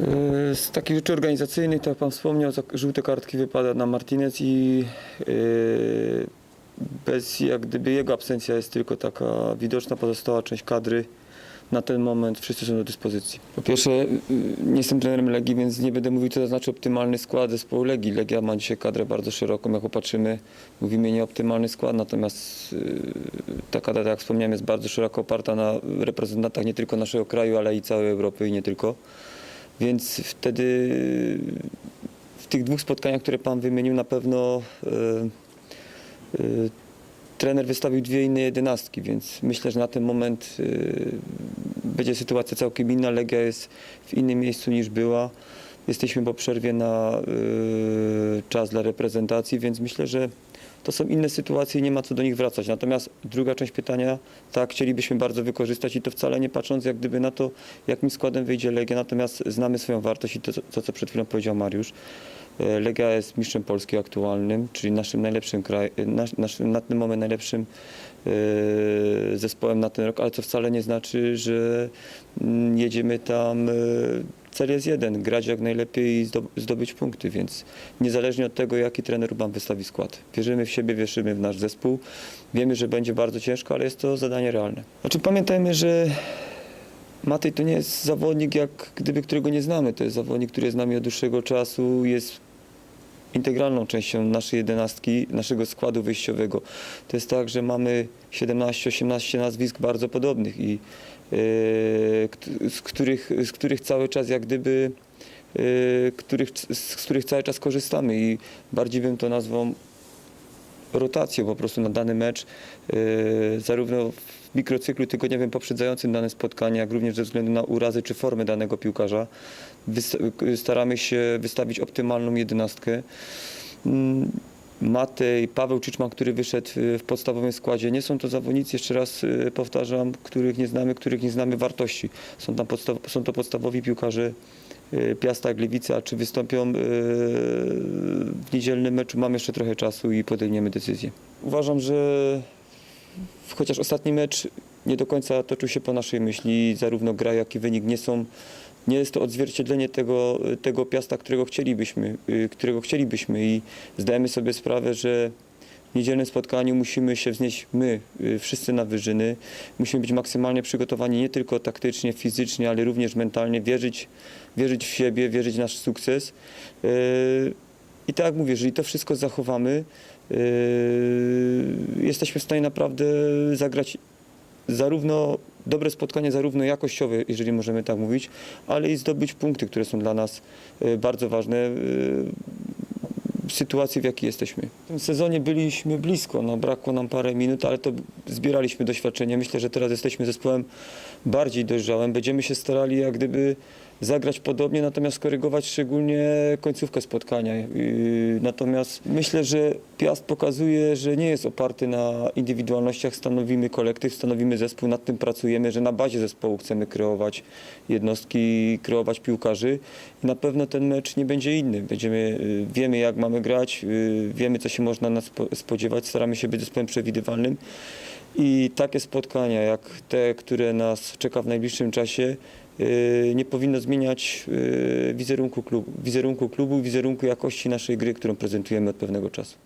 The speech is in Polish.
Yy, Z takich rzeczy organizacyjnych, tak jak Pan wspomniał, żółte kartki wypada na Martinez i yy, bez jak gdyby jego absencja jest tylko taka widoczna, pozostała część kadry. Na ten moment wszyscy są do dyspozycji. Po pierwsze, yy, nie jestem trenerem Legii, więc nie będę mówił, co to znaczy optymalny skład zespołu Legii. Legia ma dzisiaj kadrę bardzo szeroką, jak popatrzymy, mówimy nieoptymalny skład, natomiast yy, ta kadra, tak jak wspomniałem, jest bardzo szeroko oparta na reprezentantach nie tylko naszego kraju, ale i całej Europy i nie tylko. Więc wtedy w tych dwóch spotkaniach, które Pan wymienił, na pewno e, e, trener wystawił dwie inne jedenastki, więc myślę, że na ten moment e, będzie sytuacja całkiem inna. Legia jest w innym miejscu niż była. Jesteśmy po przerwie na e, czas dla reprezentacji, więc myślę, że to są inne sytuacje i nie ma co do nich wracać. Natomiast druga część pytania, tak, chcielibyśmy bardzo wykorzystać i to wcale nie patrząc jak gdyby na to, jakim składem wyjdzie Legia, natomiast znamy swoją wartość i to, to co przed chwilą powiedział Mariusz. E, Legia jest mistrzem Polski aktualnym, czyli naszym najlepszym kraj, e, nasz, na ten moment najlepszym e, zespołem na ten rok, ale to wcale nie znaczy, że mm, jedziemy tam. e, Cel jest jeden, grać jak najlepiej i zdo- zdobyć punkty, więc niezależnie od tego, jaki trener nam wystawi skład. Wierzymy w siebie, wierzymy w nasz zespół. Wiemy, że będzie bardzo ciężko, ale jest to zadanie realne. Znaczy pamiętajmy, że Matej to nie jest zawodnik, jak gdyby którego nie znamy. To jest zawodnik, który jest z nami od dłuższego czasu, jest integralną częścią naszej jedenastki, naszego składu wyjściowego. To jest tak, że mamy 17-18 nazwisk bardzo podobnych i kt- z, których, z których cały czas jak gdyby yy, których, z których cały czas korzystamy i bardziej bym to nazwał rotacją po prostu na dany mecz, yy, zarówno w mikrocyklu tygodniowym poprzedzającym dane spotkanie, jak również ze względu na urazy czy formę danego piłkarza. Staramy się wystawić optymalną jedenastkę. Mm, Matej, Paweł Czyczman, który wyszedł yy, w podstawowym składzie, nie są to zawodnicy, jeszcze raz yy, powtarzam, których nie znamy, których nie znamy wartości. Są, tam są to podstawowi piłkarze Piasta, Gliwice, a czy wystąpią yy, w niedzielnym meczu, mam jeszcze trochę czasu i podejmiemy decyzję. Uważam, że chociaż ostatni mecz nie do końca toczył się po naszej myśli, zarówno gra, jak i wynik nie są, nie jest to odzwierciedlenie tego, tego Piasta, którego chcielibyśmy, y, którego chcielibyśmy i zdajemy sobie sprawę, że niedzielnym spotkaniu musimy się wznieść my, y, wszyscy na wyżyny. Musimy być maksymalnie przygotowani nie tylko taktycznie, fizycznie, ale również mentalnie, wierzyć, wierzyć w siebie, wierzyć w nasz sukces. Y, I tak jak mówię, jeżeli to wszystko zachowamy, y, jesteśmy w stanie naprawdę zagrać zarówno dobre spotkanie, zarówno jakościowe, jeżeli możemy tak mówić, ale i zdobyć punkty, które są dla nas bardzo ważne sytuacji, w jakiej jesteśmy. W tym sezonie byliśmy blisko, no, brakło nam parę minut, ale to zbieraliśmy doświadczenie. Myślę, że teraz jesteśmy zespołem bardziej dojrzałym. Będziemy się starali jak gdyby zagrać podobnie, natomiast korygować szczególnie końcówkę spotkania. Natomiast myślę, że Piast pokazuje, że nie jest oparty na indywidualnościach, stanowimy kolektyw, stanowimy zespół, nad tym pracujemy, że na bazie zespołu chcemy kreować jednostki, kreować piłkarzy i na pewno ten mecz nie będzie inny. Będziemy, yy, wiemy jak mamy grać, yy, wiemy co się można nas spo- spodziewać, staramy się być zespołem przewidywalnym. I takie spotkania jak te, które nas czeka w najbliższym czasie, nie powinno zmieniać yy, wizerunku klubu, wizerunku klubu, wizerunku jakości naszej gry, którą prezentujemy od pewnego czasu.